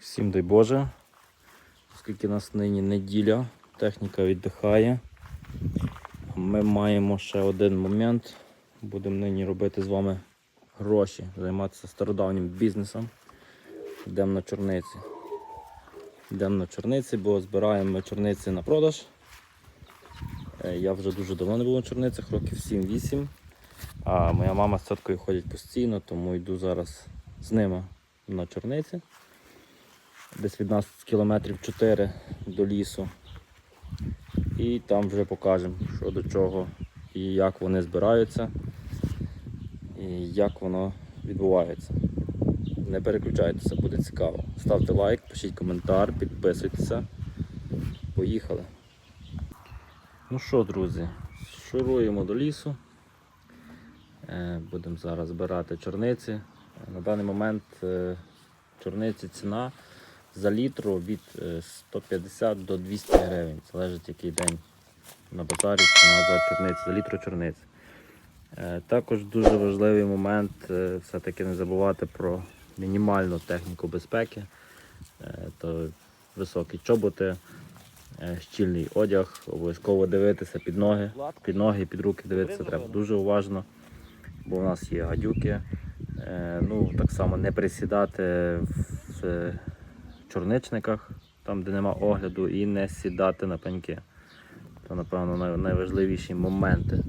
Всім дай Боже. Оскільки нас нині неділя, техніка віддихає. Ми маємо ще один момент. Будемо нині робити з вами гроші, займатися стародавнім бізнесом. Йдемо на чорниці. Йдемо на чорниці, бо збираємо чорниці на продаж. Е, Я вже дуже давно не був на чорницях, років 7-8. А моя мама з теткою ходять постійно, тому йду зараз з ними на чорниці. Десь від нас кілометрів 4 до лісу. І там вже покажемо, що до чого і як вони збираються, і як воно відбувається. Не переключайтеся, буде цікаво. Ставте лайк, пишіть коментар, підписуйтеся. Поїхали. Ну що, друзі, шуруємо до лісу. Е, Будемо зараз збирати чорниці. Е, На даний момент е, чорниці ціна за літру від е, 150 до 200 гривень. Залежить який день на базарі ціна за чорниці, за літру чорниці. Е, Також дуже важливий момент е, все-таки не забувати про мінімальну техніку безпеки. Е, То високі чоботи, е, щільний одяг, обов'язково дивитися під ноги, під ноги, під руки дивитися треба дуже уважно, бо у нас є гадюки. Е, Ну, так само не присідати в е, чорничниках, там де нема огляду, і не сідати на пеньки. Це, напевно, найважливіші моменти.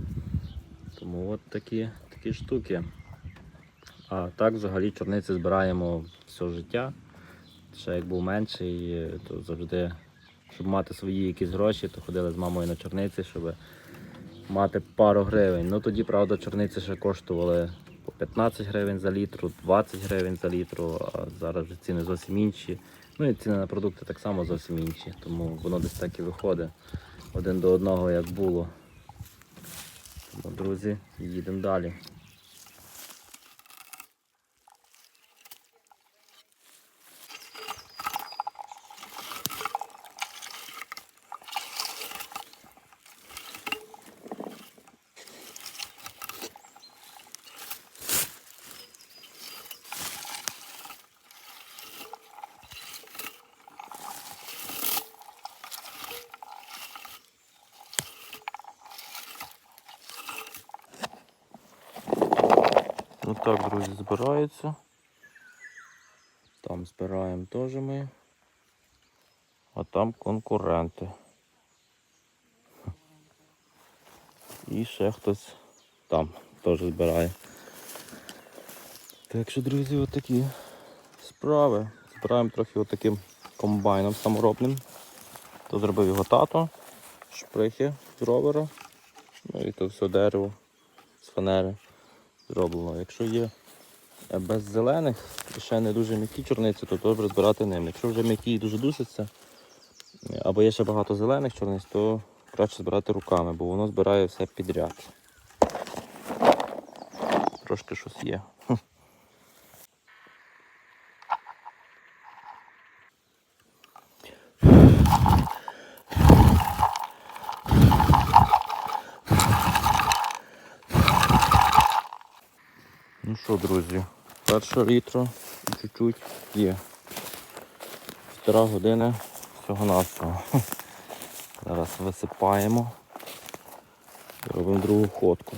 Тому от такі, такі штуки. А так взагалі чорниці збираємо все життя. Ще як був менший, то завжди, щоб мати свої якісь гроші, то ходили з мамою на чорниці, щоб мати пару гривень. Ну тоді, правда, чорниці ще коштували по 15 гривень за літру, 20 гривень за літру, а зараз вже ціни зовсім інші. Ну і ціни на продукти так само зовсім інші, тому воно десь так і виходить один до одного, як було. Тому, друзі, їдемо далі. Так, друзі, збираються. Там збираємо теж ми. А там конкуренти. І ще хтось там теж збирає. Так що, друзі, отакі справи. Збираємо трохи отаким комбайном саморобним. То зробив його тато, шприхи з ровера. Ну і то все дерево з фанери зроблено. Якщо є е, без зелених ще не дуже м'які чорниці, то добре збирати ним. Якщо вже м'які і дуже дусяться, або є ще багато зелених чорниць, то краще збирати руками, бо воно збирає все підряд. Трошки щось є. Хм. Ну що, друзі, перша літра чуть-чуть є. Півтора години всього навсього. Зараз висипаємо і робимо другу ходку.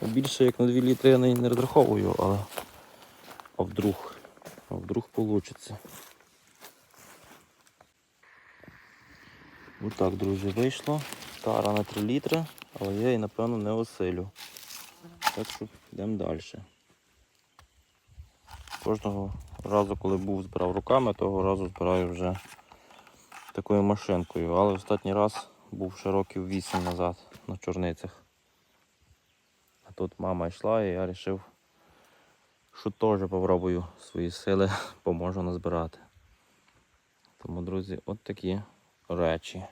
Ну, більше як на 2 літри я не розраховую, але а вдруг, а вдруг вийде. Отак, друзі, вийшло. Тара на 3 літри, але я її, напевно, не осилю. Так що йдемо далі. Кожного разу, коли був, збирав руками, того разу збираю вже такою машинкою. Але останній раз був ще років 8 назад на чорницях. А тут мама йшла і я вирішив, що теж попробую свої сили, поможу назбирати. Тому, друзі, от такі речі.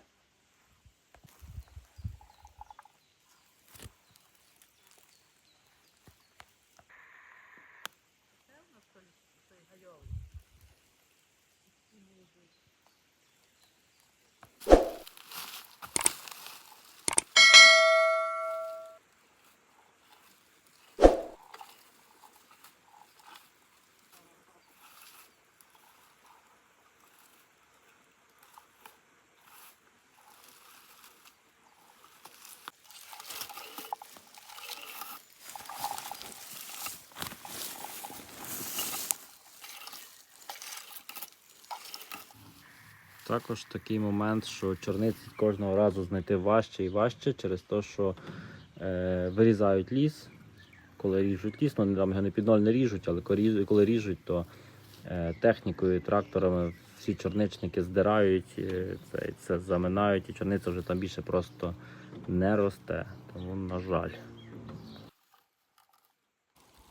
Також такий момент, що чорниці кожного разу знайти важче і важче через те, що е, вирізають ліс. Коли ріжуть ліс, ну там його не під не ріжуть, але коли ріжуть, то е, технікою, тракторами всі чорничники здирають, е, це, це заминають, і чорниця вже там більше просто не росте. Тому, на жаль.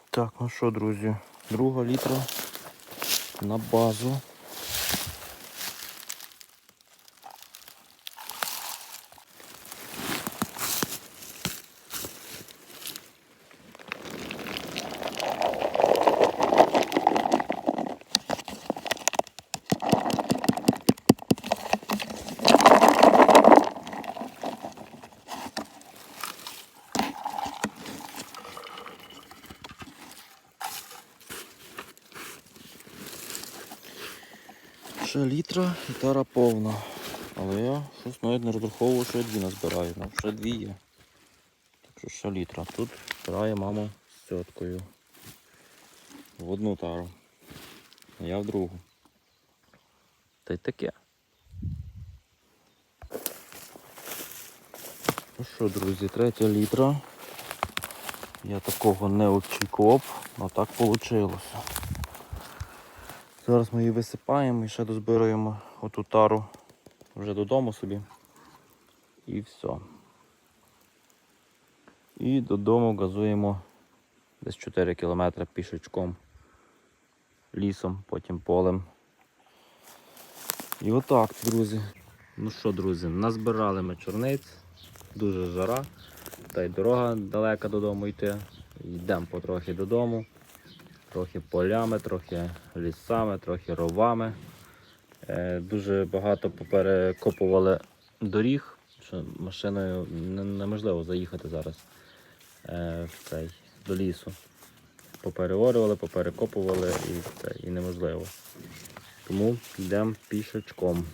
Так, ну що, друзі, друга літра на базу. Ще літра і тара повна. Але я щось навіть не розраховував, що я дві назбираю. Ну, ще дві є. Так що ще літра. Тут збирає мама з тіткою. В одну тару. А я в другу. Та й таке. Ну що, друзі, третя літра. Я такого не очікував, але так вийшло. Зараз ми її висипаємо і ще дозбираємо оту тару вже додому собі. І все. І додому газуємо десь 4 кілометри пішечком, лісом, потім полем. І отак, друзі. Ну що, друзі, назбирали ми чорниць, дуже жара, та й дорога далека додому йти. Йдемо потрохи додому трохи полями, трохи лісами, трохи ровами. Е, Дуже багато поперекопували доріг, що машиною неможливо заїхати зараз е, в цей, до лісу. Попереорювали, поперекопували і, і неможливо. Тому йдемо пішечком.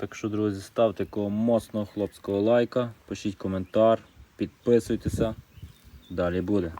Так що, друзі, ставте такого моцного хлопського лайка, пишіть коментар, підписуйтеся. Далі буде.